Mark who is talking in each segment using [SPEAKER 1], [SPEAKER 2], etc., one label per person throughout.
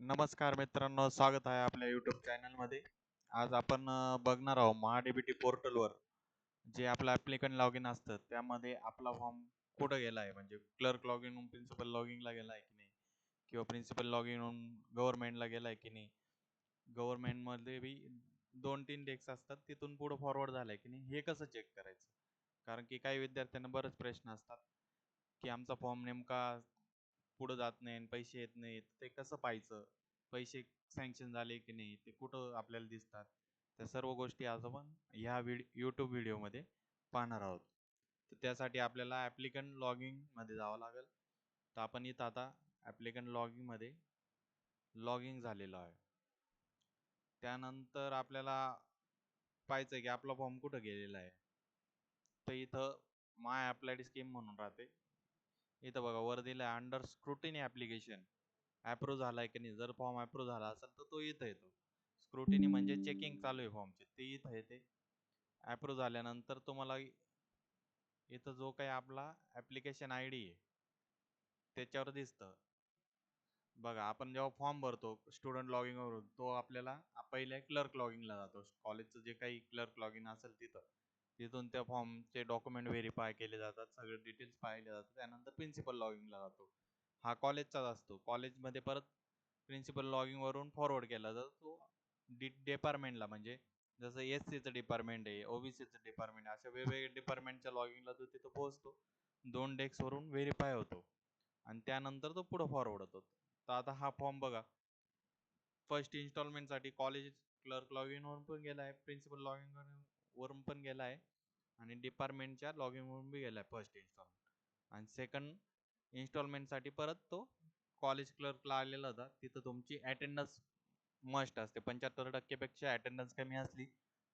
[SPEAKER 1] नमस्कार मित्रांनो स्वागत आहे आपल्या युट्यूब चॅनलमध्ये आज आपण बघणार आहोत महाडीबीटी पोर्टलवर जे आपलं ॲप्लिकंट लॉग इन असतं त्यामध्ये आपला फॉर्म कुठं गेला आहे म्हणजे क्लर्क लॉग इन होऊन प्रिन्सिपल लॉग इनला गेला आहे की नाही? किंवा प्रिन्सिपल लॉग इन होऊन गव्हर्नमेंटला गेला आहे की नाही? गव्हर्नमेंटमध्ये बी दोन तीन डेस्क असतात तिथून पुढं फॉरवर्ड झालं आहे की नाही? हे कसं चेक करायचं? कारण की काही विद्यार्थ्यांना बरेच प्रश्न असतात की आमचा फॉर्म नेमका पुढं जात नाही आणि पैसे येत नाहीत ते कसं पाहायचं? पैसे सँक्शन झाले की नाही? ते कुठं आपल्याला दिसतात? त्या सर्व गोष्टी आज आपण ह्या व्हिडिओ यूट्यूब व्हिडिओमध्ये पाहणार आहोत. तर त्यासाठी आपल्याला ॲप्लिकंट लॉगिंगमध्ये जावं लागेल. तर आपण इथं आता ॲप्लिकंट लॉगिंगमध्ये लॉगिंग झालेलो आहे. त्यानंतर आपल्याला पाहायचं आहे की आपला फॉर्म कुठं गेलेला आहे? तर इथं माय अप्लाइड स्कीम म्हणून राहते. इथं बघा वर दिलं आहे अंडर स्क्रुटिनी ॲप्लिकेशन ॲप्रूव्ह झाला आहे की नाही? जर फॉर्म ॲप्रूव्ह झाला असेल तर तो इथं येतो. स्क्रुटिनी म्हणजे चेकिंग चालू आहे फॉर्मचे ते इथं येते. ॲप्रूव्ह झाल्यानंतर तुम्हाला इथं जो काही आपला ॲप्लिकेशन आय डी आहे त्याच्यावर दिसतं. बघा आपण जेव्हा फॉर्म भरतो स्टुडंट लॉगिंगवरून तो आपल्याला पहिले क्लर्क लॉगिंगला जातो. कॉलेजचं जे काही क्लर्क लॉगिंग असेल तिथं. तिथून त्या फॉर्मचे डॉक्युमेंट व्हेरीफाय केले जातात सगळे डिटेल्स पाहिले जातात त्यानंतर प्रिन्सिपल लॉगिंगला जातो. हा कॉलेजचाच असतो. कॉलेजमध्ये परत प्रिन्सिपल लॉगिंगवरून फॉरवर्ड केला जातो तो डि डिपार्टमेंटला म्हणजे जसं एस सीचं डिपार्टमेंट आहे ओ बी सीचं डिपार्टमेंट आहे अशा वेगवेगळ्या डिपार्टमेंटच्या लॉगिंगला तो तिथं पोहोचतो. दोन डेस्कवरून व्हेरीफाय होतो. आणि त्यानंतर तो पुढं फॉरवर्ड होतो. तर आता हा फॉर्म बघा. फर्स्ट इन्स्टॉलमेंटसाठी कॉलेज क्लर्क लॉग इनवरून पण गेला आहे प्रिन्सिपल लॉगिन वरून पण गेला आहे. आणि डिपार्टमेंटच्या लॉगिन इनवरून बी गेला आहे फर्स्ट इन्स्टॉलमेंट आणि सेकंड इन्स्टॉलमेंटसाठी परत तो कॉलेज क्लर्कला आलेला होता. तिथं तुमची अटेंडन्स मस्ट असते. पंच्याहत्तर टक्केपेक्षा अटेंडन्स कमी असली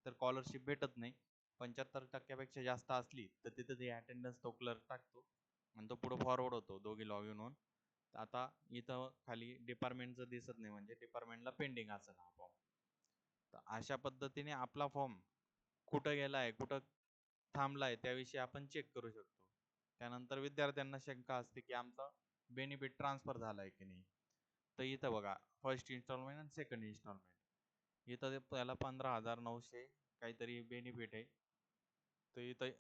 [SPEAKER 1] तर स्कॉलरशिप भेटत नाही. पंच्याहत्तर टक्क्यापेक्षा जास्त असली तर तिथं ते अटेंडन्स तो क्लर्क टाकतो. आणि तो पुढं फॉरवर्ड होतो दोघी लॉग इन होऊन. आता इथं खाली डिपार्टमेंटचं दिसत नाही. म्हणजे डिपार्टमेंटला पेंडिंग असेल हा फॉर्म तर अशा पद्धतीने आपला फॉर्म कुठं गेलाय कुठं थांबलाय त्याविषयी आपण चेक करू शकतो. त्यानंतर विद्यार्थ्यांना शंका असते की आमचा बेनिफिट ट्रान्सफर झाला आहे की नाही. तर इथं बघा फर्स्ट इन्स्टॉलमेंट आणि सेकंड इन्स्टॉलमेंट इथं ते त्याला पंधरा हजार नऊशे काहीतरी बेनिफिट आहे. तर इथं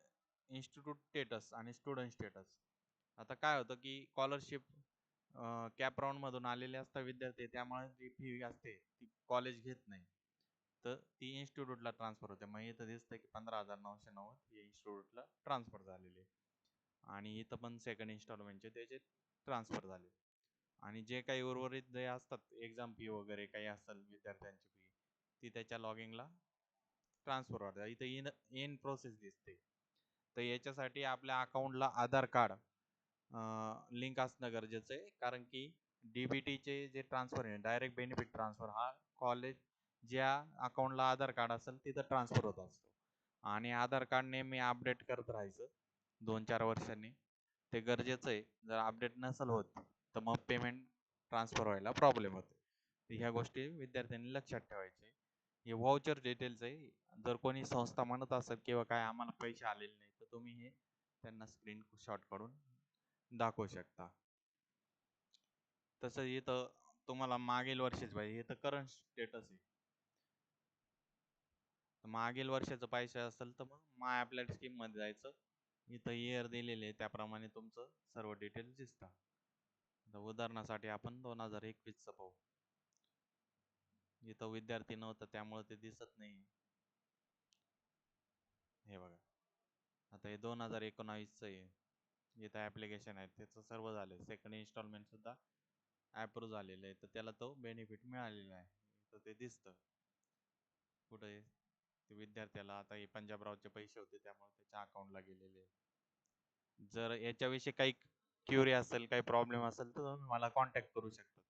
[SPEAKER 1] इन्स्टिट्यूट स्टेटस आणि स्टुडंट स्टेटस आता काय होतं की स्कॉलरशिप कॅप राऊंडमधून आलेले असतात विद्यार्थी त्यामुळे जी फी असते ती कॉलेज घेत नाही. तर ती इन्स्टिट्यूटला ट्रान्सफर होते. मग इथं दिसतं की पंधरा हजार नऊशे नव्वद ही इन्स्टिट्यूटला ट्रान्सफर झालेली आहे. आणि इथं पण सेकंड इन्स्टॉलमेंटचे त्याचे ट्रान्सफर झाले. आणि जे काही उर्वरित जे असतात एक्झाम फी वगैरे काही असेल विद्यार्थ्यांची फी ती त्याच्या लॉगिंगला ट्रान्सफर होतात इथं इन इन प्रोसेस दिसते. तर याच्यासाठी आपल्या अकाउंटला आधार कार्ड लिंक असणं गरजेचं आहे. कारण की डी बी टीचे जे ट्रान्सफर आहे डायरेक्ट बेनिफिट ट्रान्सफर हा कॉलेज ज्या अकाउंटला आधार कार्ड असेल तिथं ट्रान्सफर होत असतो. आणि आधार कार्ड नेहमी अपडेट करत राहायचं दोन चार वर्षांनी. ते गरजेचं आहे. जर अपडेट नसेल होत तर मग पेमेंट ट्रान्सफर व्हायला प्रॉब्लेम होते. ह्या गोष्टी विद्यार्थ्यांनी लक्षात ठेवायचे. हे व्हाउचर डिटेल्स आहे. जर कोणी संस्था म्हणत असेल किंवा काय आम्हाला पैसे आलेले नाही तर तुम्ही हे त्यांना स्क्रीन शॉट काढून दाखवू शकता. तसं इथं तुम्हाला मागील वर्षीच पाहिजे हे तर करंट स्टेटस आहे. मागील वर्षाचं पैसे असेल तर मग माय अप्लाइड स्कीममध्ये जायचं. इथं इयर दिलेले त्याप्रमाणे तुमचं सर्व डिटेल्स दिसतात. आता उदाहरणासाठी आपण दोन हजार एकवीसचं पाहू. इथं विद्यार्थी नव्हतं त्यामुळे ते दिसत नाही हे बघा. आता हे दोन हजार एकोणावीसचं आहे. इथं ॲप्लिकेशन आहे त्याचं सर्व झालं सेकंड इन्स्टॉलमेंट सुद्धा ॲप्रूव्ह झालेलं आहे. तर त्याला तो बेनिफिट मिळालेला आहे. तर ते दिसतं. कुठे ते विद्यार्थ्याला आता हे पंजाबरावचे पैसे होते त्यामुळे त्याच्या अकाउंटला गेलेले जर याच्याविषयी काही क्युरी असेल काही प्रॉब्लेम असेल तर तुम्ही मला कॉन्टॅक्ट करू शकता.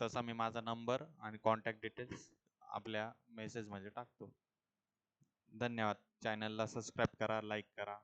[SPEAKER 1] तसा मी माझा नंबर आणि कॉन्टॅक्ट डिटेल्स आपल्या मेसेजमध्ये टाकतो. धन्यवाद. चॅनलला सबस्क्राईब करा लाईक करा.